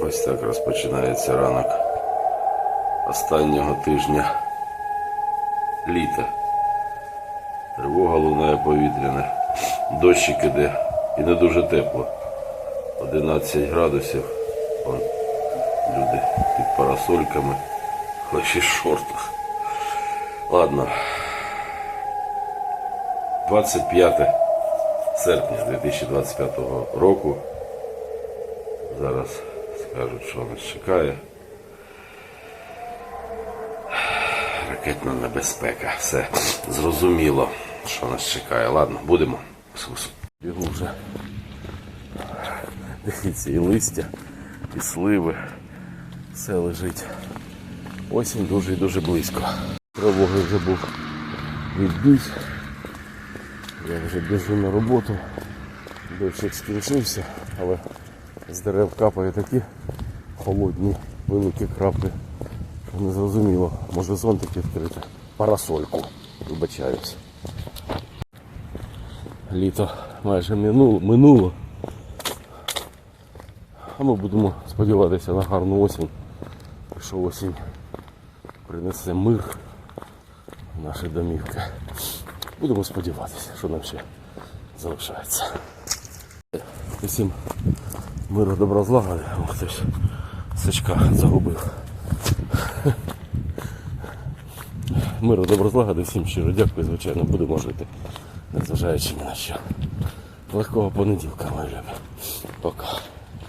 Ось так розпочинається ранок останнього тижня літа. Тривога лунає повітряна, дощик іде і не дуже тепло. 11 градусів. Вон, люди під парасольками, хоч і шортах. Ладно. 25 серпня 2025 року. Зараз скажуть, що нас чекає. Ракетна небезпека. Все зрозуміло, що нас чекає. Ладно, будемо. Бігу вже. Дивіться, і листя, і сливи. Все лежить. Осінь дуже і дуже близько. Тривоги вже був відбій. Я вже біжу на роботу. Дощик скінчився, але з дерев капає такі холодні, великі краплі, не зрозуміло. Може зонтик відкрити. Парасольку. Вибачаюсь. Літо майже минуло, минуло. А ми будемо сподіватися на гарну осінь. Що осінь принесе мир в наші домівки. Будемо сподіватися, що нам ще залишається. Усім миру добра злагоди. Сачка загубив. Миру доброзлагоди, всім щиро дякую, звичайно, будемо жити, незважаючи ні на що. Легкого понеділка, мої любі. Пока.